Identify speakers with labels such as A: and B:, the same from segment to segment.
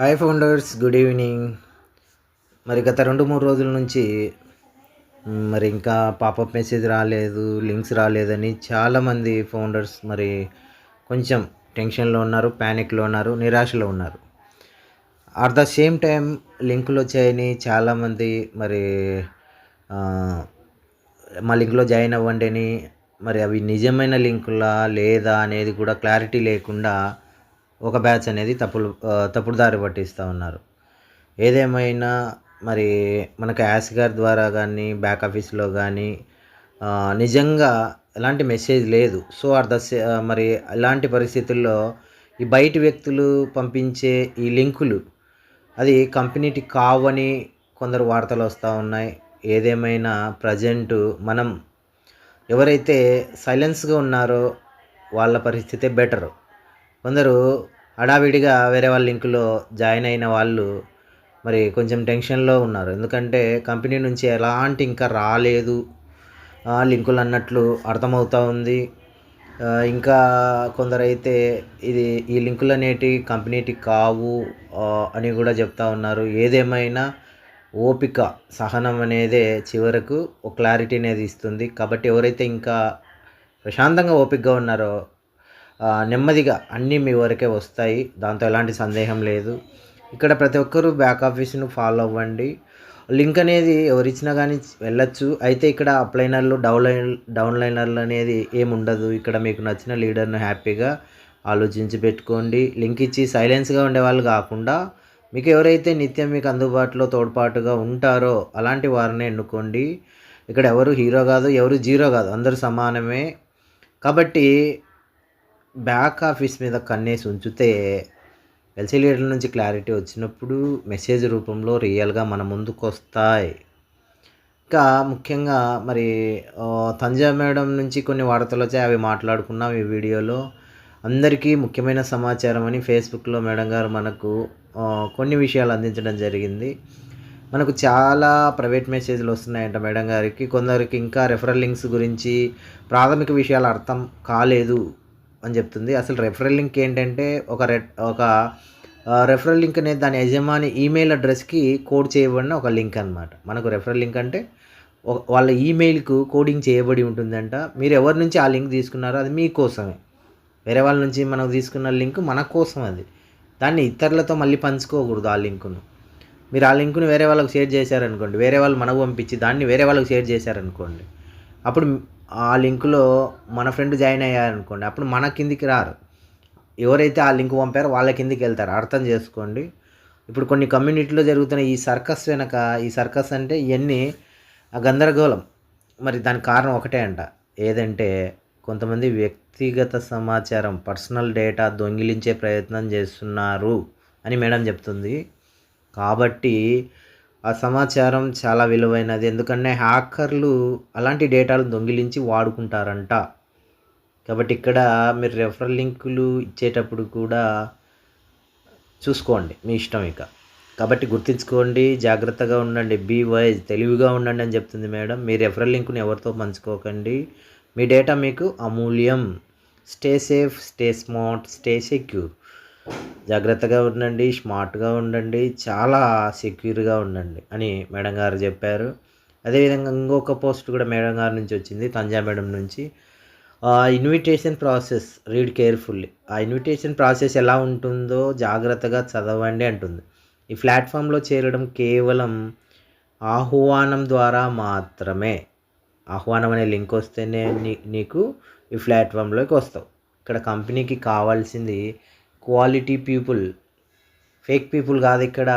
A: Hi founders good evening మరి గత రెండు మూడు రోజుల నుంచి మరి ఇంకా పాపప్ మెసేజ్ రాలేదు లింక్స్ రాలేదని చాలామంది ఫౌండర్స్ మరి కొంచెం టెన్షన్లో ఉన్నారు ప్యానిక్లో ఉన్నారు నిరాశలో ఉన్నారు. అట్ ద సేమ్ టైం లింకులు వచ్చాయని చాలామంది మరి మా లింక్లో జాయిన్ అవ్వండి అని మరి అవి నిజమైన లింకులా లేదా అనేది కూడా క్లారిటీ లేకుండా ఒక బ్యాచ్ అనేది తప్పులు ఆ, తప్పుడు దారి పట్టిస్తూ ఉన్నారు. ఏదేమైనా మరి మనకు యాస్గార్ ద్వారా కానీ బ్యాక్ ఆఫీస్లో కానీ నిజంగా ఎలాంటి మెసేజ్ లేదు. సో అట్ ద మరి అలాంటి పరిస్థితుల్లో ఈ బయటి వ్యక్తులు పంపించే ఈ లింకులు అది కంపెనీకి కావని కొందరు వార్తలు వస్తూ ఉన్నాయి. ఏదేమైనా ప్రజెంట్ మనం ఎవరైతే సైలెన్స్గా ఉన్నారో వాళ్ళ పరిస్థితే బెటర్ కొందరు హడావిడిగా వేరే వాళ్ళ లింకులో జాయిన్ అయిన వాళ్ళు మరి కొంచెం టెన్షన్లో ఉన్నారు. ఎందుకంటే కంపెనీ నుంచి ఎలాంటి ఇంకా రాలేదు. లింకులు అన్నట్లు అర్థమవుతూ ఉంది. ఇంకా కొందరైతే ఇది ఈ లింకులు అనేటి కంపెనీటి కావు అని కూడా చెప్తా ఉన్నారు. ఏదేమైనా ఓపిక సహనం అనేదే చివరకు ఒక క్లారిటీ అనేది ఇస్తుంది. కాబట్టి ఎవరైతే ఇంకా ప్రశాంతంగా ఓపికగా ఉన్నారో నెమ్మదిగా అన్నీ మీ వరకే వస్తాయి. దాంతో ఎలాంటి సందేహం లేదు. ఇక్కడ ప్రతి ఒక్కరూ బ్యాక్ ఆఫీస్ను ఫాలో అవ్వండి. లింక్ అనేది ఎవరిచ్చినా కానీ వెళ్ళొచ్చు. అయితే ఇక్కడ అప్లైనర్లు డౌన్లైన్ డౌన్లైనర్లు అనేది ఏముండదు. ఇక్కడ మీకు నచ్చిన లీడర్ను హ్యాపీగా ఆలోచించి పెట్టుకోండి. లింక్ ఇచ్చి సైలెన్స్గా ఉండేవాళ్ళు కాకుండా మీకు ఎవరైతే నిత్యం మీకు అందుబాటులో తోడ్పాటుగా ఉంటారో అలాంటి వారిని ఎన్నుకోండి. ఇక్కడ ఎవరు హీరో కాదు ఎవరు జీరో కాదు. అందరూ సమానమే. కాబట్టి బ్యాక్ ఆఫీస్ మీద కన్నేసి ఉంచితే ఎల్సీ లీడర్ నుంచి క్లారిటీ వచ్చినప్పుడు మెసేజ్ రూపంలో రియల్గా మన ముందుకు వస్తాయి. ఇంకా ముఖ్యంగా మరి తంజా మేడం నుంచి కొన్ని వార్తలు వచ్చాయి అవి మాట్లాడుకున్నాం ఈ వీడియోలో. అందరికీ ముఖ్యమైన సమాచారం అని ఫేస్బుక్లో మేడం గారు మనకు కొన్ని విషయాలు అందించడం జరిగింది. మనకు చాలా ప్రైవేట్ మెసేజ్లు వస్తున్నాయంట మేడం గారికి. కొందరికి ఇంకా రెఫరల్ లింక్స్ గురించి ప్రాథమిక విషయాలు అర్థం కాలేదు. అని చెప్తుంది. అసలు రెఫరల్ లింక్ ఏంటంటే ఒక రె ఒక రెఫరల్ లింక్ అనేది దాని యజమాని ఈమెయిల్ అడ్రస్కి కోడ్ చేయబడిన ఒక లింక్ అనమాట మనకు రెఫరల్ లింక్ అంటే వాళ్ళ ఈమెయిల్కు కోడింగ్ చేయబడి ఉంటుందంట. మీరు ఎవరి నుంచి ఆ లింక్ తీసుకున్నారో అది మీకోసమే వేరే వాళ్ళ నుంచి మనం తీసుకున్న లింక్ మన కోసం అది. దాన్ని ఇతరులతో మళ్ళీ పంచుకోకూడదు ఆ లింకును. మీరు ఆ లింకును వేరే వాళ్ళకి షేర్ చేశారనుకోండి వేరే వాళ్ళు మనకు పంపించి దాన్ని వేరే వాళ్ళకి షేర్ చేశారనుకోండి అప్పుడు ఆ లింకులో మన ఫ్రెండ్ జాయిన్ అయ్యారనుకోండి అప్పుడు మన కిందికి రారు. ఎవరైతే ఆ లింక్ పంపారో వాళ్ళ కిందికి వెళ్తారు. అర్థం చేసుకోండి. ఇప్పుడు కొన్ని కమ్యూనిటీలో జరుగుతున్న ఈ సర్కస్ వెనక ఈ సర్కస్ అంటే ఇవన్నీ ఆ గందరగోళం. మరి దానికి కారణం ఒకటే అంట. ఏదంటే కొంతమంది వ్యక్తిగత సమాచారం పర్సనల్ డేటా దొంగిలించే ప్రయత్నం చేస్తున్నారు అని మేడం చెప్తుంది. కాబట్టి ఆ సమాచారం చాలా విలువైనది. ఎందుకంటే హ్యాకర్లు అలాంటి డేటాలు దొంగిలించి వాడుకుంటారంట. కాబట్టి ఇక్కడ మీరు రెఫరల్ లింకులు ఇచ్చేటప్పుడు కూడా చూసుకోండి. మీ ఇష్టం ఇక. కాబట్టి గుర్తుంచుకోండి జాగ్రత్తగా ఉండండి. బీ వైజ్ తెలివిగా ఉండండి అని చెప్తుంది మేడం. మీ రెఫరల్ లింక్ని ఎవరితో పంచుకోకండి. మీ డేటా మీకు అమూల్యం. Stay safe stay smart stay secure. జాగ్రత్తగా ఉండండి స్మార్ట్గా ఉండండి చాలా సెక్యూర్గా ఉండండి అని మేడం గారు చెప్పారు. అదేవిధంగా ఇంకొక పోస్ట్ కూడా మేడం గారి నుంచి వచ్చింది తంజా మేడం నుంచి. Invitation process read carefully. ఆ ఇన్విటేషన్ ప్రాసెస్ ఎలా ఉంటుందో జాగ్రత్తగా చదవండి అంటుంది. ఈ ప్లాట్ఫామ్లో చేరడం కేవలం ఆహ్వానం ద్వారా మాత్రమే. ఆహ్వానం అనే లింక్ వస్తేనే నీ నీకు ఈ ప్లాట్ఫామ్లోకి వస్తావు. ఇక్కడ కంపెనీకి కావాల్సింది క్వాలిటీ పీపుల్ ఫేక్ పీపుల్ కాదు ఇక్కడ.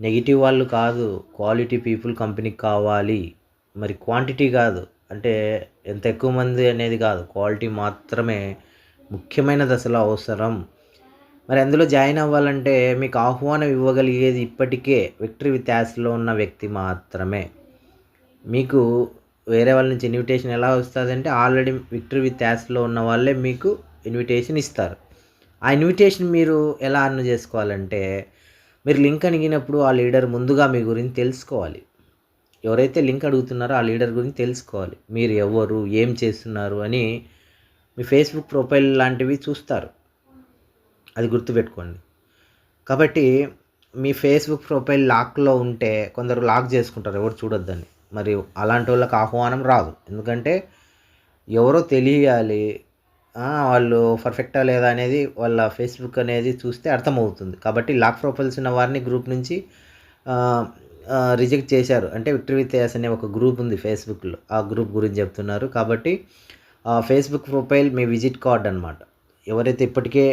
A: నెగిటివ్ వాళ్ళు కాదు క్వాలిటీ పీపుల్ కంపెనీకి కావాలి. మరి క్వాంటిటీ కాదు అంటే ఎంత ఎక్కువ మంది అనేది కాదు. క్వాలిటీ మాత్రమే ముఖ్యమైన దశలో అవసరం. మరి అందులో జాయిన్ అవ్వాలంటే మీకు ఆహ్వానం ఇవ్వగలిగేది ఇప్పటికే విక్టరీ విత్ యాస్లో ఉన్న వ్యక్తి మాత్రమే. మీకు వేరే వాళ్ళ నుంచి ఇన్విటేషన్ ఎలా వస్తుంది అంటే ఆల్రెడీ విక్టరీ విత్ యాస్లో ఉన్న వాళ్ళే మీకు ఇన్విటేషన్ ఇస్తారు. ఆ ఇన్విటేషన్ మీరు ఎలా అర్న్ చేసుకోవాలంటే మీరు లింక్ అడిగినప్పుడు ఆ లీడర్ ముందుగా మీ గురించి తెలుసుకోవాలి. ఎవరైతే లింక్ అడుగుతున్నారో ఆ లీడర్ గురించి తెలుసుకోవాలి. మీరు ఎవరు ఏం చేస్తున్నారు అని మీ ఫేస్బుక్ ప్రొఫైల్ లాంటివి చూస్తారు. అది గుర్తుపెట్టుకోండి. కాబట్టి మీ ఫేస్బుక్ ప్రొఫైల్ లాక్లో ఉంటే కొందరు లాక్ చేసుకుంటారు. ఎవరు చూడొద్దని. మరి అలాంటి వాళ్ళకి ఆహ్వానం రాదు. ఎందుకంటే ఎవరో తెలియాలి వాళ్ళు పర్ఫెక్టా లేదా అనేది వాళ్ళ ఫేస్బుక్ అనేది చూస్తే అర్థమవుతుంది. కాబట్టి లాక్ ప్రొఫైల్స్ ఉన్న వారిని గ్రూప్ నుంచి రిజెక్ట్ చేశారు. అంటే విక్టరీ విత్ యాస్ అనే ఒక గ్రూప్ ఉంది ఫేస్బుక్లో ఆ గ్రూప్ గురించి చెప్తున్నారు. కాబట్టి ఫేస్బుక్ ప్రొఫైల్ మీ విజిట్ కార్డ్ అనమాట ఎవరైతే ఇప్పటికే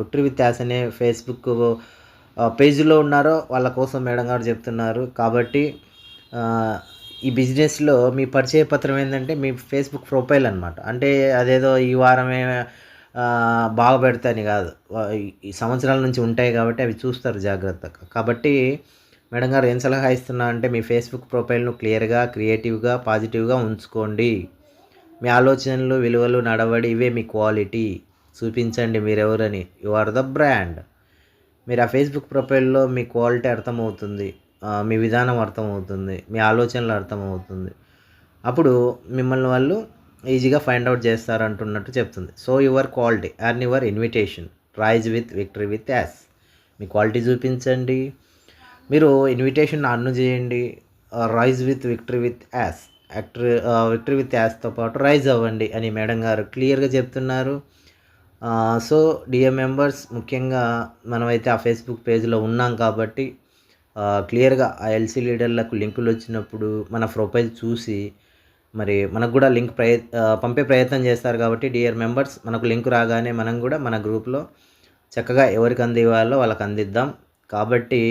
A: విక్టరీ విత్ యాస్ అనే ఫేస్బుక్ పేజీలో ఉన్నారో వాళ్ళ కోసం మేడం గారు చెప్తున్నారు. కాబట్టి ఈ బిజినెస్లో మీ పరిచయ పత్రం ఏంటంటే మీ ఫేస్బుక్ ప్రొఫైల్ అనమాట అంటే అదేదో ఈ వారమే బాగా పెడతాయని కాదు. ఈ- సంవత్సరాల నుంచి ఉంటాయి కాబట్టి అవి చూస్తారు జాగ్రత్తగా. కాబట్టి మేడం గారు ఏం సలహా ఇస్తున్నా అంటే మీ ఫేస్బుక్ ప్రొఫైల్ను క్లియర్గా క్రియేటివ్గా పాజిటివ్గా ఉంచుకోండి. మీ ఆలోచనలు విలువలు నడవడి ఇవే మీ క్వాలిటీ. చూపించండి మీరెవరని. You are the brand. మీరు ఆ ఫేస్బుక్ ప్రొఫైల్లో మీ క్వాలిటీ అర్థమవుతుంది. మీ విధానం అర్థమవుతుంది మీ ఆలోచనలు అర్థమవుతుంది. అప్పుడు మిమ్మల్ని వాళ్ళు ఈజీగా ఫైండ్ అవుట్ చేస్తారు అంటున్నట్టు చెప్తుంది. So your quality and your invitation rise with victory with us. Me quality చూపించండి. మీరు ఇన్విటేషన్ అన్ను చేయండి. Rise with victory with us. Actor victory with యాస్తో పాటు రైజ్ అవ్వండి అని మేడం గారు క్లియర్గా చెప్తున్నారు. సో డిఎం మెంబర్స్ ముఖ్యంగా మనమైతే ఆ ఫేస్బుక్ పేజ్లో ఉన్నాం కాబట్టి క్లియర్గా ఆ ఎల్సీ లీడర్లకు లింకులు వచ్చినప్పుడు మన ప్రొఫైల్ చూసి మరి మనకు కూడా లింక్ ప్రయ పంపే ప్రయత్నం చేస్తారు కాబట్టి డియర్ మెంబర్స్ మనకు లింక్ రాగానే మనం కూడా మన గ్రూప్లో చక్కగా ఎవరికి అందివ్వాలో వాళ్ళకి అందిద్దాం. కాబట్టి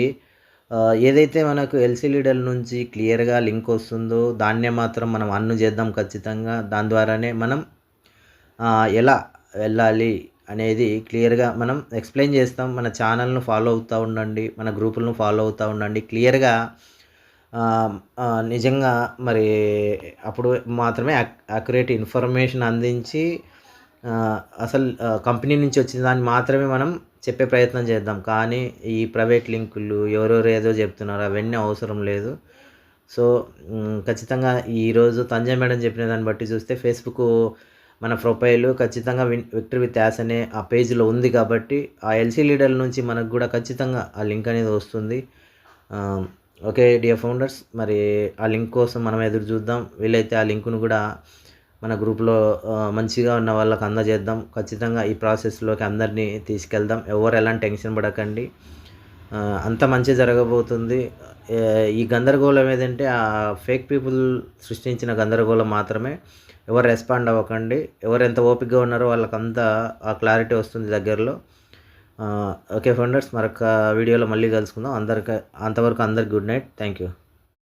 A: ఏదైతే మనకు ఎల్సీ లీడర్ నుంచి క్లియర్గా లింక్ వస్తుందో దాన్నే మాత్రం మనం అన్ను చేద్దాం ఖచ్చితంగా. దాని ద్వారానే మనం ఎలా వెళ్ళాలి అనేది క్లియర్గా మనం ఎక్స్ప్లెయిన్ చేస్తాం. మన ఛానల్ను ఫాలో అవుతూ ఉండండి. మన గ్రూపులను ఫాలో అవుతూ ఉండండి. క్లియర్గా నిజంగా మరి అప్పుడు మాత్రమే అక్యురేట్ ఇన్ఫర్మేషన్ అందించి అసలు కంపెనీ నుంచి వచ్చిన దాన్ని మాత్రమే మనం చెప్పే ప్రయత్నం చేద్దాం. కానీ ఈ ప్రైవేట్ లింకులు ఎవరెవరు ఏదో చెప్తున్నారు అవన్నీ అవసరం లేదు. సో ఖచ్చితంగా ఈరోజు తంజా మేడం చెప్పిన దాన్ని బట్టి చూస్తే ఫేస్బుక్ మన ప్రొఫైల్ ఖచ్చితంగా విన్ విక్టరీ విత్ యాస్ అనే ఆ పేజ్లో ఉంది కాబట్టి ఆ ఎల్సీ లీడర్ నుంచి మనకు కూడా ఖచ్చితంగా ఆ లింక్ అనేది వస్తుంది. ఓకే డియర్ ఫౌండర్స్ మరి ఆ లింక్ కోసం మనం ఎదురు చూద్దాం. వీలైతే ఆ లింకును కూడా మన గ్రూప్లో మంచిగా ఉన్న వాళ్ళకి అందజేద్దాం. ఖచ్చితంగా ఈ ప్రాసెస్లోకి అందరినీ తీసుకెళ్దాం. ఎవరు ఎలాంటి టెన్షన్ పడకండి. అంత మంచి జరగబోతుంది. ఈ గందరగోళం ఏదంటే ఆ ఫేక్ పీపుల్ సృష్టించిన గందరగోళం మాత్రమే. ఎవరు రెస్పాండ్ అవ్వకండి ఎవరు ఎంత ఓపికగా ఉన్నారో వాళ్ళకంతా ఆ క్లారిటీ వస్తుంది దగ్గరలో. ఓకే ఫ్రెండర్స్ మరొక వీడియోలో మళ్ళీ కలుసుకుందాం. అందరికి అంతవరకు అందరికి గుడ్ నైట్ థ్యాంక్ యూ